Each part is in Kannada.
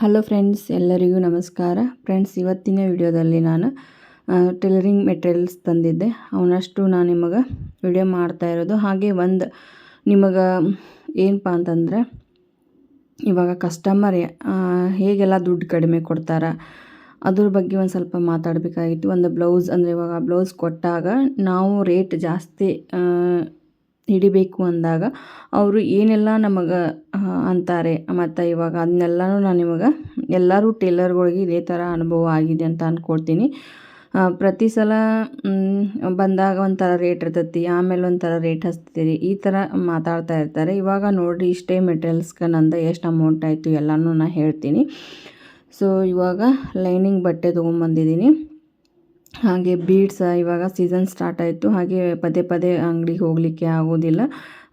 ಹಲೋ ಫ್ರೆಂಡ್ಸ್ ಎಲ್ಲರಿಗೂ ನಮಸ್ಕಾರ. ಫ್ರೆಂಡ್ಸ್ ಇವತ್ತಿನ ವಿಡಿಯೋದಲ್ಲಿ ನಾನು ಟೈಲರಿಂಗ್ ಮೆಟೀರಿಯಲ್ಸ್ ತಂದಿದ್ದೆ. ಅವನಷ್ಟು ನಾನು ನಿಮಗೆ ವಿಡಿಯೋ ಮಾಡ್ತಾ ಇರೋದು. ಹಾಗೆ ಒಂದು ನಿಮಗೆ ಏನಪ್ಪ ಅಂತಂದರೆ, ಇವಾಗ ಕಸ್ಟಮರ್ ಹೇಗೆಲ್ಲ ದುಡ್ಡು ಕಡಿಮೆ ಕೊಡ್ತಾರ, ಅದ್ರ ಬಗ್ಗೆ ಒಂದು ಸ್ವಲ್ಪ ಮಾತಾಡಬೇಕಾಗಿತ್ತು. ಒಂದು ಬ್ಲೌಸ್ ಅಂದರೆ ಇವಾಗ ಬ್ಲೌಸ್ ಕೊಟ್ಟಾಗ ನಾವು ರೇಟ್ ಜಾಸ್ತಿ ಹಿಡಿಬೇಕು ಅಂದಾಗ ಅವರು ಏನೆಲ್ಲ ನಮಗೆ ಅಂತಾರೆ. ಮತ್ತು ಇವಾಗ ಅದನ್ನೆಲ್ಲನೂ ನಾನು ನಿಮಗೆ ಎಲ್ಲರೂ ಟೇಲರ್ಗಳಿಗೆ ಇದೇ ಥರ ಅನುಭವ ಆಗಿದೆ ಅಂತ ಅಂದ್ಕೊಳ್ತೀನಿ ಪ್ರತಿ ಸಲ ಬಂದಾಗ ಒಂಥರ ರೇಟ್ ಇರ್ತೈತಿ, ಆಮೇಲೆ ಒಂಥರ ರೇಟ್ ಹಚ್ತೀರಿ, ಈ ಥರ ಮಾತಾಡ್ತಾ ಇರ್ತಾರೆ. ಇವಾಗ ನೋಡಿರಿ ಇಷ್ಟೇ ಮೆಟೀರಿಯಲ್ಸ್ಗೆ ನಂದು ಎಷ್ಟು ಅಮೌಂಟ್ ಆಯಿತು ಎಲ್ಲನೂ ನಾನು ಹೇಳ್ತೀನಿ. ಸೊ, ಇವಾಗ ಲೈನಿಂಗ್ ಬಟ್ಟೆ ತೊಗೊಂಬಂದಿದ್ದೀನಿ. ಹಾಗೆ ಬೀಡ್ಸ್ ಇವಾಗ ಸೀಸನ್ ಸ್ಟಾರ್ಟ್ ಆಯಿತು. ಹಾಗೆ ಪದೇ ಪದೇ ಅಂಗಡಿಗೆ ಹೋಗಲಿಕ್ಕೆ ಆಗೋದಿಲ್ಲ.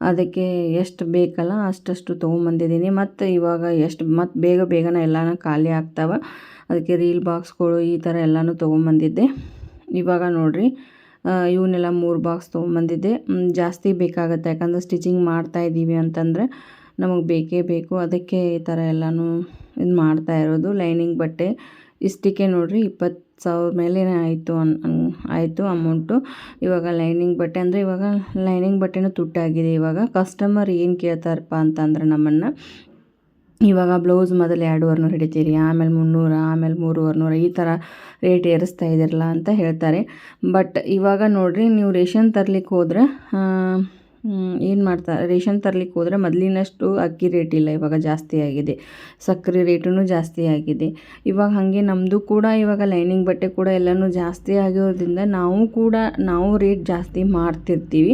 ಅದಕ್ಕೆ ಎಷ್ಟು ಬೇಕಲ್ಲ ಅಷ್ಟಷ್ಟು ತೊಗೊಂಬಂದಿದ್ದೀನಿ. ಮತ್ತು ಇವಾಗ ಎಷ್ಟು, ಮತ್ತು ಬೇಗ ಬೇಗನೆ ಎಲ್ಲನೂ ಖಾಲಿ ಆಗ್ತಾವೆ. ಅದಕ್ಕೆ ರೀಲ್ ಬಾಕ್ಸ್ಗಳು ಈ ಥರ ಎಲ್ಲನೂ ತೊಗೊಂಬಂದಿದ್ದೆ. ಇವಾಗ ನೋಡಿರಿ ಇವನ್ನೆಲ್ಲ ಮೂರು ಬಾಕ್ಸ್ ತೊಗೊಂಬಂದಿದ್ದೆ. ಜಾಸ್ತಿ ಬೇಕಾಗುತ್ತೆ. ಯಾಕಂದರೆ ಸ್ಟಿಚಿಂಗ್ ಮಾಡ್ತಾಯಿದ್ದೀವಿ ಅಂತಂದರೆ ನಮಗೆ ಬೇಕೇ ಬೇಕು. ಅದಕ್ಕೆ ಈ ಥರ ಎಲ್ಲನೂ ಇದು ಮಾಡ್ತಾ ಇರೋದು. ಲೈನಿಂಗ್ ಬಟ್ಟೆ. ಇಷ್ಟಕ್ಕೆ ನೋಡಿರಿ, ಇಪ್ಪತ್ತು ಸಾವಿರ ಮೇಲೆ ಆಯಿತು ಅನ್ ಆಯಿತು ಅಮೌಂಟು. ಇವಾಗ ಲೈನಿಂಗ್ ಬಟ್ಟೆ ಅಂದರೆ ಇವಾಗ ಲೈನಿಂಗ್ ಬಟ್ಟೆನೂ ತುಟ್ಟಾಗಿದೆ. ಇವಾಗ ಕಸ್ಟಮರ್ ಏನು ಕೇಳ್ತಾರಪ್ಪ ಅಂತಂದ್ರೆ ನಮ್ಮನ್ನು, ಇವಾಗ ಬ್ಲೌಸ್ ಮೊದಲು ಎರಡೂವರೆ ನೂರು ಹಿಡಿತೀರಿ, ಆಮೇಲೆ ಮುನ್ನೂರು, ಆಮೇಲೆ ಮೂರುವರೆ ನೂರು ಈ ಥರ ರೇಟ್ ಏರಿಸ್ತಾ ಇದ್ದೀರಲ್ಲ ಅಂತ ಹೇಳ್ತಾರೆ. ಬಟ್ ಇವಾಗ ನೋಡಿರಿ, ನೀವು ರೇಷನ್ ತರಲಿಕ್ಕೆ ಹೋದ್ರೆ ಏನು ಮಾಡ್ತಾರೆ ರೇಷನ್ ತರ್ಲಿಕ್ಕೆ ಹೋದರೆ ಮೊದಲಿನಷ್ಟು ಅಕ್ಕಿ ರೇಟ್ ಇಲ್ಲ, ಇವಾಗ ಜಾಸ್ತಿ ಆಗಿದೆ. ಸಕ್ಕರೆ ರೇಟೂ ಜಾಸ್ತಿ ಆಗಿದೆ. ಇವಾಗ ಹಾಗೆ ನಮ್ಮದು ಕೂಡ ಇವಾಗ ಲೈನಿಂಗ್ ಬಟ್ಟೆ ಕೂಡ ಎಲ್ಲನೂ ಜಾಸ್ತಿ ಆಗಿರೋದ್ರಿಂದ ನಾವು ಕೂಡ ನಾವು ರೇಟ್ ಜಾಸ್ತಿ ಮಾಡ್ತಿರ್ತೀವಿ.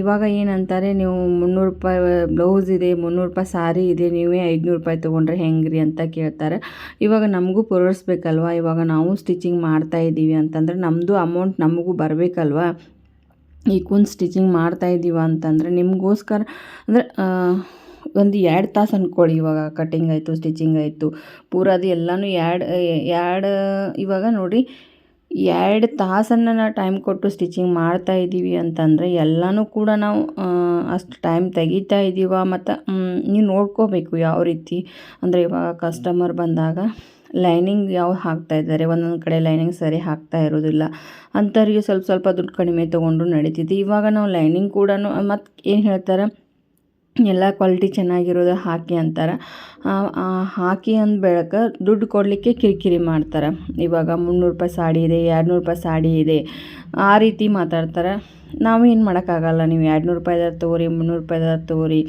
ಇವಾಗ ಏನಂತಾರೆ, ನೀವು ಮುನ್ನೂರು ರೂಪಾಯಿ ಬ್ಲೌಸ್ ಇದೆ, ಮುನ್ನೂರು ರೂಪಾಯಿ ಸಾರಿ ಇದೆ, ನೀವೇ ಐದುನೂರು ರೂಪಾಯಿ ತೊಗೊಂಡ್ರೆ ಹೆಂಗ್ರಿ ಅಂತ ಕೇಳ್ತಾರೆ. ಇವಾಗ ನಮಗೂ ಪೂರೈಸ್ಬೇಕಲ್ವ ಇವಾಗ ನಾವು ಸ್ಟಿಚಿಂಗ್ ಮಾಡ್ತಾ ಇದ್ದೀವಿ ಅಂತಂದರೆ ನಮ್ಮದು ಅಮೌಂಟ್ ನಮಗೂ ಬರಬೇಕಲ್ವ? ಈ ಕುಂತ್ ಸ್ಟಿಚಿಂಗ್ ಮಾಡ್ತಾ ಇದ್ದೀವ ಅಂತಂದರೆ ನಿಮಗೋಸ್ಕರ ಅಂದರೆ ಒಂದು ಎರಡು ತಾಸು ಅಂದ್ಕೊಳ್ಳಿ ಇವಾಗ ಕಟ್ಟಿಂಗ್ ಆಯಿತು ಸ್ಟಿಚಿಂಗ್ ಆಯಿತು. ಪೂರದು ಎಲ್ಲನೂ ಎರಡು ಎರಡು, ಇವಾಗ ನೋಡಿ, ಎರಡು ತಾಸನ್ನು ನಾವು ಟೈಮ್ ಕೊಟ್ಟು ಸ್ಟಿಚಿಂಗ್ ಮಾಡ್ತಾ ಇದ್ದೀವಿ ಅಂತಂದರೆ ಎಲ್ಲನೂ ಕೂಡ ನಾವು ಅಷ್ಟು ಟೈಮ್ ತೆಗಿತಾ ಇದ್ದೀವ ಮತ್ತು ನೀವು ನೋಡ್ಕೋಬೇಕು ಯಾವ ರೀತಿ. ಅಂದರೆ ಇವಾಗ ಕಸ್ಟಮರ್ ಬಂದಾಗ ಲೈನಿಂಗ್ ಯಾವ ಹಾಕ್ತಾ ಇದ್ದಾರೆ? ಒಂದೊಂದು ಕಡೆ ಲೈನಿಂಗ್ ಸರಿ ಹಾಕ್ತಾ ಇರೋದಿಲ್ಲ. ಅಂಥವ್ರಿಗೆ ಸ್ವಲ್ಪ ಸ್ವಲ್ಪ ದುಡ್ಡು ಕಡಿಮೆ ತೊಗೊಂಡು ನಡೀತಿತ್ತು ಇವಾಗ ನಾವು ಲೈನಿಂಗ್ ಕೂಡ ಮತ್ತು ಏನು ಹೇಳ್ತಾರೆ? ಎಲ್ಲ ಕ್ವಾಲಿಟಿ ಚೆನ್ನಾಗಿರೋದು ಹಾಕಿ ಅಂತಾರೆ. ಹಾಕಿ ಅಂದ ಬೆಳಕ ದುಡ್ಡು ಕೊಡಲಿಕ್ಕೆ ಕಿರಿಕಿರಿ ಮಾಡ್ತಾರೆ. ಇವಾಗ ಮುನ್ನೂರು ರೂಪಾಯಿ ಸಾಡಿ ಇದೆ ಎರಡು ನೂರು ರೂಪಾಯಿ ಸಾಡಿ ಇದೆ. ಆ ರೀತಿ ಮಾತಾಡ್ತಾರೆ. ನಾವು ಏನು ಮಾಡೋಕ್ಕಾಗಲ್ಲ. ನೀವು ಎರಡು ನೂರು ರೂಪಾಯಿದಾರು ತೊಗೋರಿ, ಮುನ್ನೂರು ರೂಪಾಯಿದಾರು ತೊಗೋರಿ.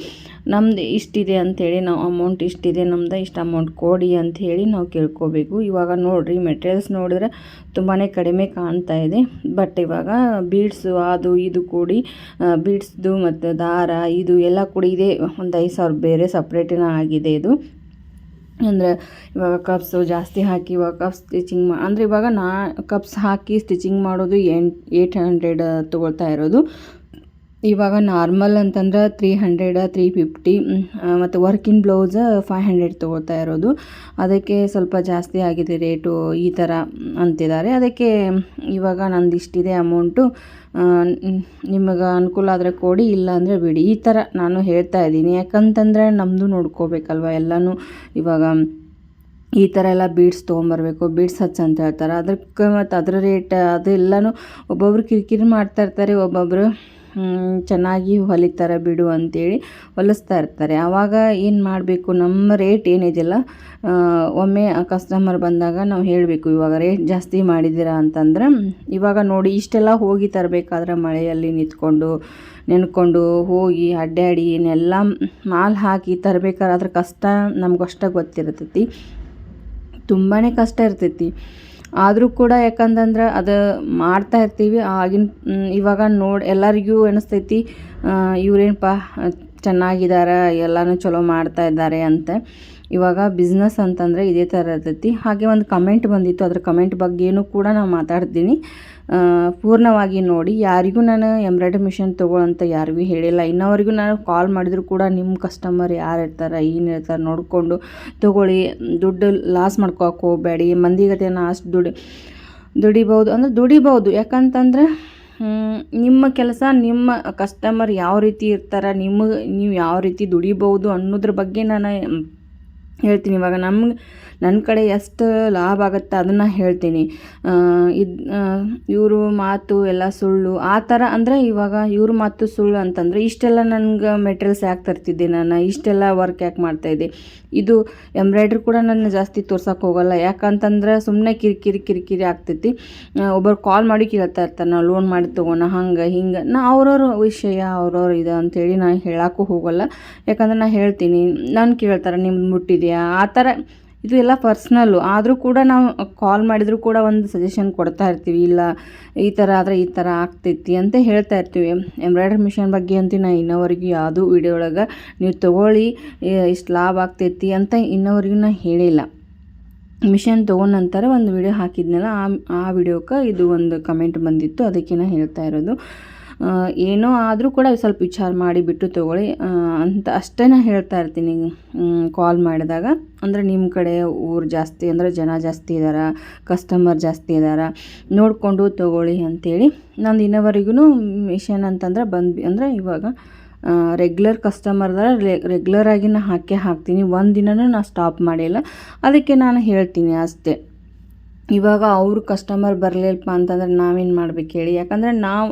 ನಮ್ದು ಇಷ್ಟಿದೆ ಅಂಥೇಳಿ ನಾವು ಅಮೌಂಟ್ ಇಷ್ಟಿದೆ, ನಮ್ದು ಇಷ್ಟು ಅಮೌಂಟ್ ಕೊಡಿ ಅಂಥೇಳಿ ನಾವು ಕೇಳ್ಕೋಬೇಕು. ಇವಾಗ ನೋಡಿರಿ ಮೆಟೀರಿಯಲ್ಸ್ ನೋಡಿದ್ರೆ ತುಂಬಾ ಕಡಿಮೆ ಕಾಣ್ತಾ ಇದೆ. ಬಟ್ ಇವಾಗ ಬೀಡ್ಸು ಅದು ಇದು ಕೂಡಿ ಬೀಡ್ಸ್ದು ಮತ್ತು ದಾರ, ಇದು ಎಲ್ಲ ಕೂಡಿ ಇದೆ. ಒಂದು ಐದು ಸಾವಿರ ಬೇರೆ ಸಪ್ರೇಟಿನ ಆಗಿದೆ ಇದು. ಅಂದರೆ ಇವಾಗ ಕಪ್ಸು ಜಾಸ್ತಿ ಹಾಕಿ ಇವಾಗ ಕಪ್ ಸ್ಟಿಚಿಂಗ್ ಮಾ ಅಂದರೆ ಇವಾಗ ನಾ ಕಪ್ಸ್ ಹಾಕಿ ಸ್ಟಿಚಿಂಗ್ ಮಾಡೋದು ಎಂಟ್ ಏಯ್ಟ್ ಹಂಡ್ರೆಡ್ ತೊಗೊಳ್ತಾ ಇರೋದು. ಇವಾಗ ನಾರ್ಮಲ್ ಅಂತಂದ್ರೆ ತ್ರೀ ಹಂಡ್ರೆಡ್ ತ್ರೀ ಫಿಫ್ಟಿ ಮತ್ತು ವರ್ಕಿಂಗ್ ಬ್ಲೌಸ್ ಫೈವ್ ಹಂಡ್ರೆಡ್ ತೊಗೊಳ್ತಾ ಇರೋದು. ಅದಕ್ಕೆ ಸ್ವಲ್ಪ ಜಾಸ್ತಿ ಆಗಿದೆ ರೇಟು ಈ ಥರ ಅಂತಿದ್ದಾರೆ. ಅದಕ್ಕೆ ಇವಾಗ ನಂದು ಇಷ್ಟಿದೆ ಅಮೌಂಟು ನಿಮಗೆ ಅನುಕೂಲ ಆದರೆ ಕೊಡಿ, ಇಲ್ಲ ಅಂದರೆ ಬಿಡಿ. ಈ ಥರ ನಾನು ಹೇಳ್ತಾ ಇದ್ದೀನಿ. ಯಾಕಂತಂದರೆ ನಮ್ಮದು ನೋಡ್ಕೋಬೇಕಲ್ವ ಎಲ್ಲನೂ? ಇವಾಗ ಈ ಥರ ಎಲ್ಲ ಬೀಡ್ಸ್ ತೊಗೊಂಬರ್ಬೇಕು ಬೀಡ್ಸ್ ಹಚ್ಚ ಅಂತ ಹೇಳ್ತಾರೆ ಅದಕ್ಕೆ ಮತ್ತು ಅದರ ರೇಟ್ ಅದೆಲ್ಲನೂ ಒಬ್ಬೊಬ್ರು ಕಿರಿಕಿರಿ ಮಾಡ್ತಾ ಇರ್ತಾರೆ ಒಬ್ಬೊಬ್ಬರು ಚೆನ್ನಾಗಿ ಹೊಲಿತಾರೆ ಬಿಡು ಅಂತೇಳಿ ಹೊಲಿಸ್ತಾ ಇರ್ತಾರೆ. ಆವಾಗ ಏನು ಮಾಡಬೇಕು? ನಮ್ಮ ರೇಟ್ ಏನಿದೆಯಲ್ಲ ಒಮ್ಮೆ ಕಸ್ಟಮರ್ ಬಂದಾಗ ನಾವು ಹೇಳಬೇಕು, ಇವಾಗ ರೇಟ್ ಜಾಸ್ತಿ ಮಾಡಿದ್ದೀರಾ? ಅಂತಂದ್ರೆ, ಇವಾಗ ನೋಡಿ, ಇಷ್ಟೆಲ್ಲ ಹೋಗಿ ತರಬೇಕಾದ್ರೆ ಮಳೆಯಲ್ಲಿ ನಿಂತ್ಕೊಂಡು, ನೆನ್ಕೊಂಡು ಹೋಗಿ, ಅಡ್ಡಾಡಿ, ಏನೆಲ್ಲ ಮಾಲ್ ಹಾಕಿ ತರಬೇಕಾದ್ರೆ ಕಷ್ಟ ನಮಗಷ್ಟ ಗೊತ್ತಿರ್ತೈತಿ. ತುಂಬಾ ಕಷ್ಟ ಇರ್ತೈತಿ. ಆದರೂ ಕೂಡ ಯಾಕಂತಂದ್ರೆ ಅದು ಮಾಡ್ತಾ ಇರ್ತೀವಿ. ಆಗಿನ ಇವಾಗ ನೋಡಿ, ಎಲ್ಲರಿಗೂ ಅನಿಸ್ತೈತಿ ಇವ್ರೇನಪ್ಪ ಚೆನ್ನಾಗಿದ್ದಾರೆ ಎಲ್ಲನೂ ಚಲೋ ಮಾಡ್ತಾ ಇದ್ದಾರೆ ಅಂತ. ಇವಾಗ ಬಿಸ್ನೆಸ್ ಅಂತಂದರೆ ಇದೇ ಥರ ಇರ್ತೈತಿ ಹಾಗೆ ಒಂದು ಕಮೆಂಟ್ ಬಂದಿತ್ತು. ಅದ್ರ ಕಮೆಂಟ್ ಬಗ್ಗೆಯೂ ಕೂಡ ನಾನು ಮಾತಾಡ್ತೀನಿ. ಪೂರ್ಣವಾಗಿ ನೋಡಿ. ಯಾರಿಗೂ ನಾನು ಎಂಬ್ರಾಯ್ಡ್ರಿ ಮಿಷನ್ ತೊಗೊಳ್ಳೋಂತ ಯಾರಿಗೂ ಹೇಳಿಲ್ಲ. ಇನ್ನವರೆಗೂ ನಾನು ಕಾಲ್ ಮಾಡಿದರೂ ಕೂಡ ನಿಮ್ಮ ಕಸ್ಟಮರ್ ಯಾರು ಇರ್ತಾರೆ, ಏನು ಇರ್ತಾರೆ ನೋಡಿಕೊಂಡು ತೊಗೊಳ್ಳಿ. ದುಡ್ಡು ಲಾಸ್ ಮಾಡ್ಕೊಳಕ್ಕೆ ಹೋಗಬೇಡಿ. ಮಂದಿಗತೆನ ಅಷ್ಟು ದುಡಿ ದುಡಿಬೋದು ಅಂದರೆ ದುಡಿಬೋದು ಯಾಕಂತಂದ್ರೆ ನಿಮ್ಮ ಕೆಲಸ, ನಿಮ್ಮ ಕಸ್ಟಮರ್ ಯಾವ ರೀತಿ ಇರ್ತಾರೆ ನಿಮ್ಮ ನೀವು ಯಾವ ರೀತಿ ದುಡಿಬೋದು ಅನ್ನೋದ್ರ ಬಗ್ಗೆ ನಾನು ಹೇಳ್ತೀನಿ ಇವಾಗ ನಮ್ಗೆ ನನ್ನ ಕಡೆ ಎಷ್ಟು ಲಾಭ ಆಗುತ್ತೆ ಅದನ್ನು ಹೇಳ್ತೀನಿ. ಇದು ಇವರು ಮಾತು ಎಲ್ಲ ಸುಳ್ಳು. ಆ ಥರ ಅಂದರೆ ಇವಾಗ ಇವ್ರ ಮಾತು ಸುಳ್ಳು ಅಂತಂದರೆ ಇಷ್ಟೆಲ್ಲ ನನಗೆ ಮೆಟೀರಿಯಲ್ಸ್ ಯಾಕೆ ತರ್ತಿದ್ದೆ ನಾನು? ಇಷ್ಟೆಲ್ಲ ವರ್ಕ್ ಯಾಕೆ ಮಾಡ್ತಾಯಿದ್ದೆ ಇದು ಎಂಬ್ರಾಯ್ಡ್ರಿ ಕೂಡ ನಾನು ಜಾಸ್ತಿ ತೋರ್ಸೋಕೆ ಹೋಗಲ್ಲ. ಯಾಕಂತಂದ್ರೆ ಸುಮ್ಮನೆ ಕಿರಿಕಿರಿ ಕಿರಿಕಿರಿ ಆಗ್ತೈತಿ. ಒಬ್ಬರು ಕಾಲ್ ಮಾಡಿ ಕೇಳ್ತಾ ಇರ್ತಾರೆ. ನಾವು ಲೋನ್ ಮಾಡಿ ತೊಗೋಣ, ಹಂಗೆ, ಹಿಂಗೆ. ನಾ ಅವ್ರವ್ರ ವಿಷಯ, ಅವ್ರವ್ರ ಇದು ಅಂತೇಳಿ ನಾನು ಹೇಳೋಕ್ಕೂ ಹೋಗಲ್ಲ. ಯಾಕಂದ್ರೆ ನಾನು ಹೇಳ್ತೀನಿ. ನಾನು ಕೇಳ್ತಾರೆ, ನಿಮ್ದು ಮುಟ್ಟಿದೆಯಾ? ಆ ಥರ ಇದು ಎಲ್ಲ ಪರ್ಸ್ನಲ್ಲು. ಆದರೂ ಕೂಡ ನಾವು ಕಾಲ್ ಮಾಡಿದರೂ ಕೂಡ ಒಂದು ಸಜೆಷನ್ ಕೊಡ್ತಾ ಇರ್ತೀವಿ. ಇಲ್ಲ, ಈ ಥರ ಆದರೆ ಈ ಥರ ಆಗ್ತೈತಿ ಅಂತ ಹೇಳ್ತಾ ಇರ್ತೀವಿ. ಎಂಬ್ರಾಯ್ಡ್ರಿ ಮಿಷನ್ ಬಗ್ಗೆ ಅಂತೂ ನಾನು ಇನ್ನೋವರೆಗೂ ಯಾವುದೂ ವಿಡಿಯೋ ಒಳಗೆ ನೀವು ತೊಗೊಳ್ಳಿ ಇಷ್ಟು ಲಾಭ ಆಗ್ತೈತಿ ಅಂತ ಇನ್ನೋವರೆಗೂ ನಾನು ಹೇಳಿಲ್ಲ. ಮಿಷನ್ ತೊಗೊಂಡ ನಂತರ ಒಂದು ವಿಡಿಯೋ ಹಾಕಿದ್ನಲ್ಲ, ಆ ಆ ವಿಡಿಯೋಕ್ಕೆ ಇದು ಒಂದು ಕಮೆಂಟ್ ಬಂದಿತ್ತು. ಅದಕ್ಕೆ ನಾನು ಹೇಳ್ತಾ ಇರೋದು. ಏನೋ ಆದರೂ ಕೂಡ ಸ್ವಲ್ಪ ವಿಚಾರ ಮಾಡಿ ಬಿಟ್ಟು ತೊಗೊಳ್ಳಿ. ಅಂತ ಅಷ್ಟೇ ಹೇಳ್ತಾ ಇರ್ತೀನಿ. ಕಾಲ್ ಮಾಡಿದಾಗ. ಅಂದರೆ ನಿಮ್ಮ ಕಡೆ ಊರು ಜಾಸ್ತಿ, ಅಂದರೆ ಜನ ಜಾಸ್ತಿ ಇದ್ದಾರ ಕಸ್ಟಮರ್ ಜಾಸ್ತಿ ಇದ್ದಾರೆ ನೋಡಿಕೊಂಡು ತೊಗೊಳ್ಳಿ ಅಂಥೇಳಿ ನಾನು ಇನ್ನವರೆಗೂ ಮಿಷನ್ ಅಂತಂದ್ರೆ ಬಂದು, ಅಂದರೆ ಇವಾಗ ರೆಗ್ಯುಲರ್ ಕಸ್ಟಮರ್ದಾರ ರೆಗ್ಯುಲರಾಗಿ ನಾನು ಹಾಕೇ ಹಾಕ್ತೀನಿ. ಒಂದು ದಿನನೂ ನಾನು ಸ್ಟಾಪ್ ಮಾಡಿಲ್ಲ. ಅದಕ್ಕೆ ನಾನು ಹೇಳ್ತೀನಿ ಅಷ್ಟೇ. ಇವಾಗ ಅವರು ಕಸ್ಟಮರ್ ಬರಲಿಲ್ಲಪ್ಪ ಅಂತಂದ್ರೆ ನಾವೇನು ಮಾಡ್ಬೇಕು ಹೇಳಿ? ಯಾಕಂದರೆ ನಾವು,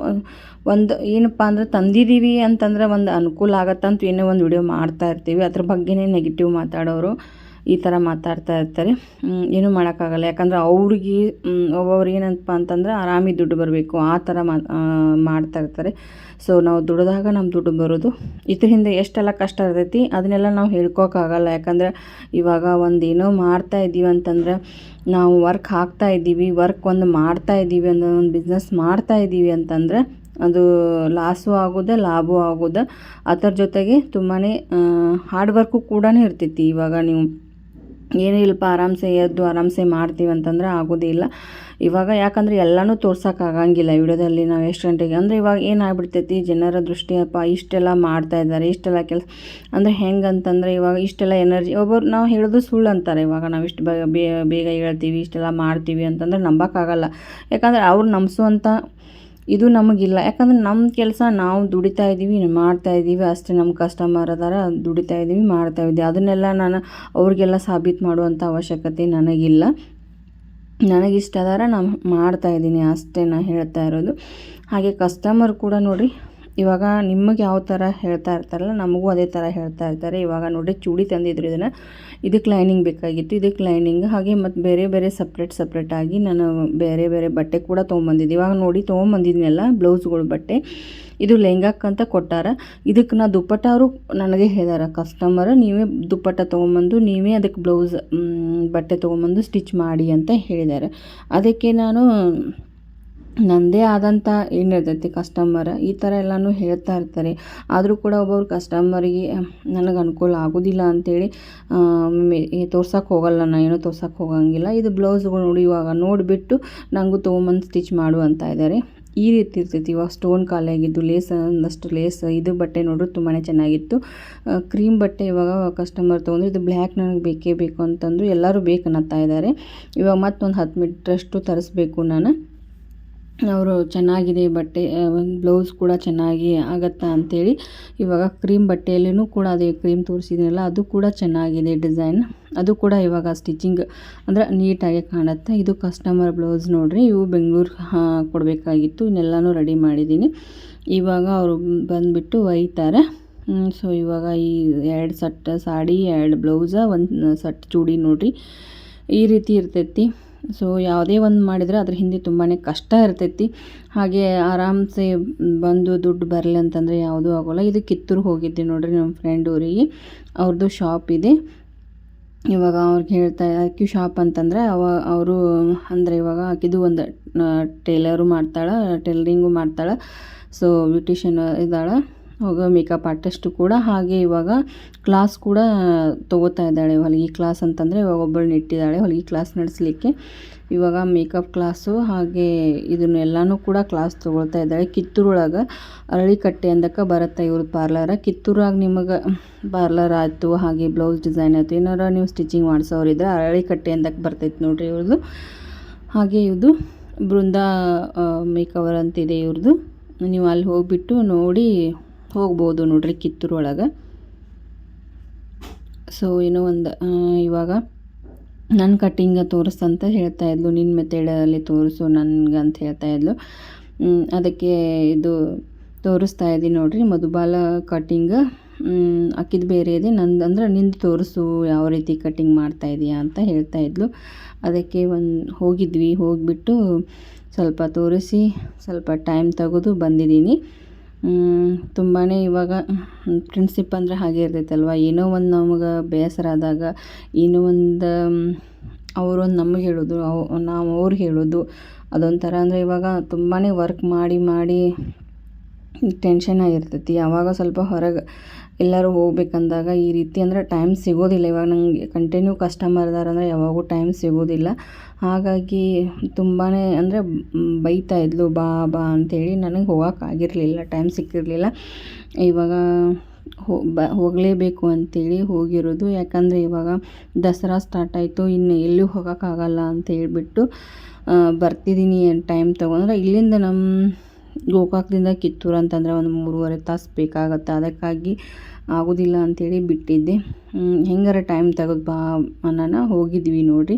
ಒಂದು ಏನಪ್ಪ ಅಂದ್ರೆ ತಂದಿದ್ದೀವಿ ಅಂತಂದ್ರೆ ಒಂದು ಅನುಕೂಲ ಆಗತ್ತಂತ ಏನೋ ಒಂದು ವಿಡಿಯೋ ಮಾಡ್ತಾ ಇರ್ತೀವಿ. ಅದ್ರ ಬಗ್ಗೆನೇ ನೆಗೆಟಿವ್ ಮಾತಾಡೋರು. ಈ ಥರ ಮಾತಾಡ್ತಾ ಇರ್ತಾರೆ. ಏನೂ ಮಾಡೋಕ್ಕಾಗಲ್ಲ. ಯಾಕಂದ್ರೆ ಅವ್ರಿಗೆ ಒಬ್ಬೊಬ್ರು ಏನಪ್ಪ ಅಂತಂದ್ರೆ ಆರಾಮಿ ದುಡ್ಡು ಬರಬೇಕು. ಆ ಥರ ಮಾಡ್ತಾ ಇರ್ತಾರೆ. ಸೊ ನಾವು ದುಡಿದಾಗ ನಮ್ಮ ದುಡ್ಡು ಬರೋದು. ಇದ್ರ ಹಿಂದೆ ಎಷ್ಟೆಲ್ಲ ಕಷ್ಟ ಇರ್ತೈತಿ, ಅದನ್ನೆಲ್ಲ ನಾವು ಹೇಳ್ಕೊಕ್ಕಾಗಲ್ಲ. ಯಾಕಂದ್ರೆ ಇವಾಗ ಒಂದು ಏನೋ ಮಾಡ್ತಾ ಇದ್ದೀವಿ ಅಂತಂದ್ರೆ, ನಾವು ವರ್ಕ್ ಹಾಕ್ತಾ ಇದ್ದೀವಿ ವರ್ಕ್ ಒಂದು ಮಾಡ್ತಾ ಇದ್ದೀವಿ ಅನ್ನೋ ಒಂದು ಬಿಸ್ನೆಸ್ ಮಾಡ್ತಾ ಇದ್ದೀವಿ ಅಂತಂದ್ರೆ, ಅದು ಲಾಸು ಆಗೋದೆ ಲಾಭವೂ ಆಗೋದು, ಅದರ ಜೊತೆಗೆ ತುಂಬಾ ಹಾರ್ಡ್ ವರ್ಕು ಕೂಡ ಇರ್ತೈತಿ. ಇವಾಗ ನೀವು ಏನೂ ಇಲ್ಲಪ್ಪ ಆರಾಮ್ಸೆ ಎದ್ದು ಆರಾಮ್ಸೆ ಮಾಡ್ತೀವಿ ಅಂತಂದ್ರೆ ಆಗೋದಿಲ್ಲ ಇವಾಗ ಯಾಕಂದರೆ ಎಲ್ಲನೂ ತೋರ್ಸೋಕ್ಕಾಗಂಗಿಲ್ಲ ವಿಡಿಯೋದಲ್ಲಿ ನಾವು ಎಷ್ಟು ಗಂಟೆಗೆ. ಅಂದರೆ ಇವಾಗ ಏನಾಗ್ಬಿಡ್ತೈತಿ, ಜನರ ದೃಷ್ಟಿಯಪ್ಪ ಇಷ್ಟೆಲ್ಲ ಮಾಡ್ತಾ ಇದ್ದಾರೆ, ಇಷ್ಟೆಲ್ಲ ಕೆಲಸ. ಅಂದರೆ ಹೆಂಗೆ ಅಂತಂದರೆ ಇವಾಗ ಇಷ್ಟೆಲ್ಲ ಎನರ್ಜಿ, ಒಬ್ಬರು ನಾವು ಹೇಳೋದು ಸುಳ್ಳು ಅಂತಾರೆ. ಇವಾಗ ನಾವು ಇಷ್ಟು ಬೇಗ ಹೇಳ್ತೀವಿ, ಇಷ್ಟೆಲ್ಲ ಮಾಡ್ತೀವಿ ಅಂತಂದ್ರೆ ನಂಬೋಕ್ಕಾಗಲ್ಲ ಯಾಕಂದರೆ ಅವ್ರು ನಂಬಿಸುವಂಥ ಇದು ನಮಗಿಲ್ಲ. ಯಾಕಂದ್ರೆ ನಮ್ಮ ಕೆಲಸ ನಾವು ದುಡಿತಾ ಇದ್ದೀವಿ ಮಾಡ್ತಾ ಇದ್ದೀವಿ ಅಷ್ಟೇ ನಮ್ಮ ಕಸ್ಟಮರ್ ಅದಾರ ದುಡಿತಾ ಇದ್ದೀವಿ ಮಾಡ್ತಾ ಇದ್ದೀವಿ ಅದನ್ನೆಲ್ಲ ನಾನು ಅವ್ರಿಗೆಲ್ಲ ಸಾಬೀತು ಮಾಡುವಂಥ ಅವಶ್ಯಕತೆ ನನಗಿಲ್ಲ. ನನಗಿಷ್ಟ ಅದಾರ ನಾನು ಮಾಡ್ತಾಯಿದ್ದೀನಿ ಅಷ್ಟೇ ನಾನು ಹೇಳ್ತಾ ಇರೋದು. ಹಾಗೆ ಕಸ್ಟಮರ್ ಕೂಡ ನೋಡಿರಿ ಇವಾಗ ನಿಮಗೆ ಯಾವ ಥರ ಹೇಳ್ತಾ ಇರ್ತಾರಲ್ಲ, ನಮಗೂ ಅದೇ ಥರ ಹೇಳ್ತಾ ಇರ್ತಾರೆ ಇವಾಗ ನೋಡಿ, ಚೂಡಿ ತಂದಿದ್ರು ಇದನ್ನು. ಇದಕ್ಕೆ ಲೈನಿಂಗ್ ಬೇಕಾಗಿತ್ತು, ಇದಕ್ಕೆ ಲೈನಿಂಗ್. ಹಾಗೆ ಮತ್ತು ಬೇರೆ ಬೇರೆ ಸಪ್ರೇಟ್ ಸಪ್ರೇಟಾಗಿ ನಾನು ಬೇರೆ ಬೇರೆ ಬಟ್ಟೆ ಕೂಡ ತೊಗೊಂಬಂದಿದ್ದೆ. ಇವಾಗ ನೋಡಿ, ತೊಗೊಂಬಂದಿದ್ನೆಲ್ಲ, ಬ್ಲೌಸ್ಗಳು ಬಟ್ಟೆ. ಇದು ಲೆಹಂಗಾಕ್ಕಂತ ಕೊಟ್ಟಾರ. ಇದಕ್ಕೆ ನಾ ದುಪ್ಪಟ್ಟ ಅವರು ನನಗೆ ಹೇಳಿದಾರ, ಕಸ್ಟಮರ್, ನೀವೇ ದುಪ್ಪಟ್ಟ ತೊಗೊಂಬಂದು, ನೀವೇ ಅದಕ್ಕೆ ಬ್ಲೌಸ್ ಬಟ್ಟೆ ತೊಗೊಂಬಂದು ಸ್ಟಿಚ್ ಮಾಡಿ ಅಂತ ಹೇಳಿದ್ದಾರೆ ಅದಕ್ಕೆ ನಾನು ನನ್ನದೇ ಆದಂಥ ಏನಿರ್ತೈತಿ ಕಸ್ಟಮರ್ ಈ ಥರ ಎಲ್ಲನೂ ಹೇಳ್ತಾ ಇರ್ತಾರೆ. ಆದರೂ ಕೂಡ ಒಬ್ಬೊಬ್ರು ಕಸ್ಟಮರಿಗೆ ನನಗೆ ಅನುಕೂಲ ಆಗೋದಿಲ್ಲ ಅಂಥೇಳಿ ತೋರ್ಸೋಕೆ ಹೋಗಲ್ಲ ನಾನು ಏನೂ ತೋರ್ಸೋಕೆ ಹೋಗಂಗಿಲ್ಲ. ಇದು ಬ್ಲೌಸ್ಗಳು ನೋಡಿ ಇವಾಗ ನೋಡಿಬಿಟ್ಟು ನನಗೂ ತೊಗೊಂಬಂದು ಸ್ಟಿಚ್ ಮಾಡು ಅಂತ ಇದ್ದಾರೆ ಈ ರೀತಿ ಇರ್ತೈತಿ. ಇವಾಗ ಸ್ಟೋನ್ ಖಾಲಿಯಾಗಿದ್ದು ಲೇಸ್ ಒಂದಷ್ಟು ಲೇಸ್ ಇದು ಬಟ್ಟೆ ನೋಡಿದ್ರು ತುಂಬಾ ಚೆನ್ನಾಗಿತ್ತು. ಕ್ರೀಮ್ ಬಟ್ಟೆ ಇವಾಗ ಕಸ್ಟಮರ್ ತೊಗೊಂಡ್ರು, ಇದು ಬ್ಲ್ಯಾಕ್ ನನಗೆ ಬೇಕೇ ಬೇಕು ಅಂತಂದು ಎಲ್ಲರೂ ಬೇಕನ್ನತ್ತಾ ಇದ್ದಾರೆ ಇವಾಗ ಮತ್ತೊಂದು ಹತ್ತು ಮೀಟ್ರಷ್ಟು ತರಿಸ್ಬೇಕು ನಾನು. ಅವರು ಚೆನ್ನಾಗಿದೆ, ಬಟ್ಟೆ ಬ್ಲೌಸ್ ಕೂಡ ಚೆನ್ನಾಗಿ ಆಗತ್ತಾ ಅಂತೇಳಿ ಇವಾಗ ಕ್ರೀಮ್ ಬಟ್ಟೆಯಲ್ಲೂ ಕೂಡ ಅದೇ ಕ್ರೀಮ್ ತೋರಿಸಿದ್ರಲ್ಲ, ಅದು ಕೂಡ ಚೆನ್ನಾಗಿದೆ ಡಿಸೈನ್. ಅದು ಕೂಡ ಇವಾಗ ಸ್ಟಿಚಿಂಗ್ ಅಂದರೆ ನೀಟಾಗಿ ಕಾಣುತ್ತೆ. ಇದು ಕಸ್ಟಮರ್ ಬ್ಲೌಸ್ ನೋಡಿರಿ, ಇವು ಬೆಂಗಳೂರು ಕೊಡಬೇಕಾಗಿತ್ತು, ಇನ್ನೆಲ್ಲನೂ ರೆಡಿ ಮಾಡಿದ್ದೀನಿ. ಇವಾಗ ಅವರು ಬಂದುಬಿಟ್ಟು ಒಯ್ತಾರೆ. ಸೊ ಇವಾಗ ಈ ಎರಡು ಸಟ್, ಸಾಡಿ, ಎರಡು ಬ್ಲೌಸ, ಒಂದು ಸಟ್ ಚೂಡಿ ನೋಡಿರಿ. ಈ ರೀತಿ ಇರ್ತೈತಿ. ಸೊ ಯಾವುದೇ ಒಂದು ಮಾಡಿದರೆ ಅದ್ರ ಹಿಂದೆ ತುಂಬಾ ಕಷ್ಟ ಇರ್ತೈತಿ. ಹಾಗೆ ಆರಾಮ್ಸೆ ಬಂದು ದುಡ್ಡು ಬರಲಿ ಅಂತಂದರೆ ಯಾವುದೂ ಆಗೋಲ್ಲ. ಇದು ಕಿತ್ತೂರು ಹೋಗಿದ್ದೆ ನೋಡಿರಿ ನಮ್ಮ ಫ್ರೆಂಡ್ ಊರಿಗೆ. ಅವ್ರದ್ದು ಶಾಪ್ ಇದೆ. ಇವಾಗ ಅವ್ರಿಗೆ ಹೇಳ್ತಾ, ಅಕ್ಕಿ ಶಾಪ್ ಅಂತಂದರೆ ಅವ, ಅವರು ಅಂದರೆ ಇವಾಗ ಆಕಿದು ಒಂದು ಟೇಲರು ಮಾಡ್ತಾಳೆ, ಟೇಲರಿಂಗು ಮಾಡ್ತಾಳೆ. ಸೊ ಬ್ಯೂಟಿಷನ್ ಇದ್ದಾಳೆ ಹೋಗೋ ಮೇಕಪ್ ಆರ್ಟಿಸ್ಟು ಕೂಡ ಹಾಗೆ ಇವಾಗ ಕ್ಲಾಸ್ ಕೂಡ ತೊಗೋತಾ ಇದ್ದಾಳೆ. ಹೊಲಿಗೆ ಕ್ಲಾಸ್ ಅಂತಂದರೆ ಇವಾಗ ಒಬ್ಬಳು ನೆಟ್ಟಿದ್ದಾಳೆ. ಹೊಲಿಗೆ ಕ್ಲಾಸ್ ನಡೆಸಲಿಕ್ಕೆ ಇವಾಗ ಮೇಕಪ್ ಕ್ಲಾಸು ಹಾಗೆ ಇದನ್ನೆಲ್ಲನೂ ಕೂಡ ಕ್ಲಾಸ್ ತೊಗೊಳ್ತಾ ಇದ್ದಾಳೆ. ಕಿತ್ತೂರೊಳಗೆ ಅರಳಿಕಟ್ಟೆ ಅಂದಕ್ಕೆ ಬರುತ್ತೆ ಇವ್ರದ್ದು ಪಾರ್ಲರ ಕಿತ್ತೂರಾಗ ನಿಮಗೆ ಪಾರ್ಲರ್ ಆಯಿತು, ಹಾಗೆ ಬ್ಲೌಸ್ ಡಿಸೈನ್ ಆಯಿತು. ಏನಾರ ನೀವು ಸ್ಟಿಚಿಂಗ್ ಮಾಡಿಸೋರಿದ್ರೆ ಅರಳಿಕಟ್ಟೆ ಅಂದಕ್ಕೆ ಬರ್ತೈತೆ ನೋಡಿರಿ ಇವ್ರದ್ದು ಹಾಗೆ ಇದು ಬೃಂದಾ ಮೇಕವರ್ ಅಂತಿದೆ ಇವ್ರದ್ದು ನೀವು ಅಲ್ಲಿ ಹೋಗಿಬಿಟ್ಟು ನೋಡಿ ಹೋಗ್ಬೋದು ನೋಡ್ರಿ ಕಿತ್ತೂರು ಒಳಗೆ. ಸೊ ಏನೋ ಒಂದು ಇವಾಗ ನನ್ನ ಕಟ್ಟಿಂಗ ತೋರಿಸ್ತಂತ ಹೇಳ್ತಾ ಇದ್ಲು ನಿನ್ನ ಮೆಥಡಲ್ಲಿ ತೋರಿಸು ನನಗೆ ಅಂತ ಹೇಳ್ತಾ ಇದ್ಲು. ಅದಕ್ಕೆ ಇದು ತೋರಿಸ್ತಾ ಇದ್ದೀನಿ ನೋಡ್ರಿ, ಮಧುಬಾಲ ಕಟ್ಟಿಂಗ್ ಅಕ್ಕಿದ ಬೇರೆ ಇದೆ, ನಂದು ಅಂದ್ರೆ ನಿಂದು ತೋರಿಸು ಯಾವ ರೀತಿ ಕಟ್ಟಿಂಗ್ ಮಾಡ್ತಾ ಇದೆಯಾ ಅಂತ ಹೇಳ್ತಾ ಇದ್ಲು. ಅದಕ್ಕೆ ಒಂದು ಹೋಗಿದ್ವಿ, ಹೋಗಿಬಿಟ್ಟು ಸ್ವಲ್ಪ ತೋರಿಸಿ, ಸ್ವಲ್ಪ ಟೈಮ್ ತೆಗೆದು ಬಂದಿದ್ದೀನಿ. ತುಂಬಾ ಇವಾಗ ಫ್ರೆಂಡ್ಶಿಪ್ ಅಂದರೆ ಹಾಗೆ ಇರ್ತೈತಲ್ವ? ಏನೋ ಒಂದು ನಮ್ಗೆ ಬೇಸರ ಆದಾಗ, ಏನೋ ಒಂದು ಅವರೊಂದು ನಮಗೆ ಹೇಳೋದು, ಅವು, ನಾವು ಅವ್ರು ಹೇಳೋದು, ಅದೊಂಥರ. ಅಂದರೆ ಇವಾಗ ತುಂಬಾ ವರ್ಕ್ ಮಾಡಿ ಮಾಡಿ ಟೆನ್ಷನ್ ಆಗಿರ್ತೈತಿ. ಯಾವಾಗ ಸ್ವಲ್ಪ ಹೊರಗೆ ಎಲ್ಲರೂ ಹೋಗ್ಬೇಕಂದಾಗ ಈ ರೀತಿ ಅಂದರೆ ಟೈಮ್ ಸಿಗೋದಿಲ್ಲ. ಇವಾಗ ನನಗೆ ಕಂಟಿನ್ಯೂ ಕಸ್ಟಮರ್ ಇದಾರಂದರೆ ಯಾವಾಗೂ ಟೈಮ್ ಸಿಗೋದಿಲ್ಲ. ಹಾಗಾಗಿ ತುಂಬಾ ಅಂದರೆ ಬೈತಾ ಇದ್ಲು, ಬಾ ಬಾ ಅಂಥೇಳಿ ನನಗೆ ಹೋಗೋಕ್ಕಾಗಿರಲಿಲ್ಲ ಟೈಮ್ ಸಿಕ್ಕಿರಲಿಲ್ಲ. ಇವಾಗ ಹೋ, ಬ, ಹೋಗಲೇಬೇಕು ಅಂಥೇಳಿ ಹೋಗಿರೋದು. ಯಾಕಂದರೆ ಇವಾಗ ದಸರಾ ಸ್ಟಾರ್ಟ್ ಆಯಿತು, ಇನ್ನು ಎಲ್ಲೂ ಹೋಗೋಕ್ಕಾಗಲ್ಲ ಅಂತ ಹೇಳಿಬಿಟ್ಟು ಬರ್ತಿದ್ದೀನಿ ಟೈಮ್ ತೊಗೊಂಡ್ರೆ ಇಲ್ಲಿಂದ ನಮ್ಮ ಗೋಕಾಕ್ದಿಂದ ಕಿತ್ತೂರು ಅಂತಂದರೆ ಒಂದು ಮೂರುವರೆ ತಾಸು ಬೇಕಾಗತ್ತೆ. ಅದಕ್ಕಾಗಿ ಆಗೋದಿಲ್ಲ ಅಂಥೇಳಿ ಬಿಟ್ಟಿದ್ದೆ. ಹೆಂಗಾರ ಟೈಮ್ ತೆಗೆದು ಬಾ ಅನ್ನೋಣ ಹೋಗಿದ್ವಿ ನೋಡಿರಿ.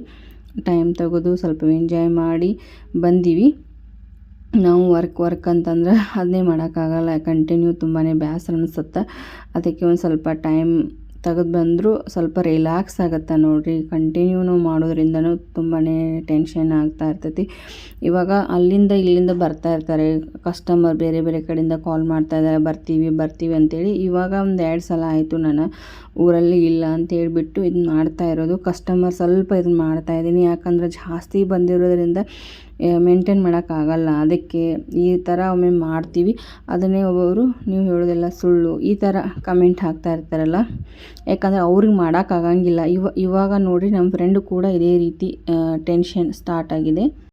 ಟೈಮ್ ತೆಗೆದು ಸ್ವಲ್ಪ ಎಂಜಾಯ್ ಮಾಡಿ ಬಂದೀವಿ. ನಾವು ವರ್ಕ್ ವರ್ಕ್ ಅಂತಂದ್ರೆ ಅದನ್ನೇ ಮಾಡೋಕ್ಕಾಗಲ್ಲ. ಕಂಟಿನ್ಯೂ ತುಂಬಾ ಬೇಸರ ಅನಿಸುತ್ತೆ. ಅದಕ್ಕೆ ಒಂದು ಸ್ವಲ್ಪ ಟೈಮ್ ತೆಗೆದು ಬಂದರೂ ಸ್ವಲ್ಪ ರಿಲ್ಯಾಕ್ಸ್ ಆಗುತ್ತೆ ನೋಡಿರಿ. ಕಂಟಿನ್ಯೂನು ಮಾಡೋದ್ರಿಂದನೂ ತುಂಬಾ ಟೆನ್ಷನ್ ಆಗ್ತಾ ಇರ್ತೈತಿ. ಇವಾಗ ಅಲ್ಲಿಂದ ಇಲ್ಲಿಂದ ಬರ್ತಾ ಇರ್ತಾರೆ. ಕಸ್ಟಮರ್ ಬೇರೆ ಬೇರೆ ಕಡೆಯಿಂದ ಕಾಲ್ ಮಾಡ್ತಾ ಇದ್ದಾರೆ. ಬರ್ತೀವಿ ಬರ್ತೀವಿ ಅಂತೇಳಿ ಇವಾಗ ಒಂದು ಎರಡು ಸಲ ಆಯಿತು ನಾನು ಊರಲ್ಲಿ ಇಲ್ಲ ಅಂತ ಹೇಳಿಬಿಟ್ಟು ಇದು ಮಾಡ್ತಾ ಇರೋದು. ಕಸ್ಟಮರ್ ಸ್ವಲ್ಪ ಇದನ್ನ ಮಾಡ್ತಾ ಇದ್ದೀನಿ. ಯಾಕಂದರೆ ಜಾಸ್ತಿ ಬಂದಿರೋದ್ರಿಂದ ಮೇಂಟೈನ್ ಮಾಡೋಕ್ಕಾಗಲ್ಲ. ಅದಕ್ಕೆ ಈ ಥರ ಒಮ್ಮೆ ಮಾಡ್ತೀವಿ. ಅದನ್ನೇ ಒಬ್ಬೊಬ್ಬರು ನೀವು ಹೇಳೋದೆಲ್ಲ ಸುಳ್ಳು. ಈ ಥರ ಕಮೆಂಟ್ ಹಾಕ್ತಾ ಇರ್ತಾರಲ್ಲ. ಯಾಕಂದರೆ ಅವ್ರಿಗೆ ಮಾಡೋಕ್ಕಾಗಂಗಿಲ್ಲ. ಇವ, ಇವಾಗ ನೋಡಿ ನಮ್ಮ ಫ್ರೆಂಡು ಕೂಡ ಇದೇ ರೀತಿ ಟೆನ್ಷನ್ ಸ್ಟಾರ್ಟ್ ಆಗಿದೆ.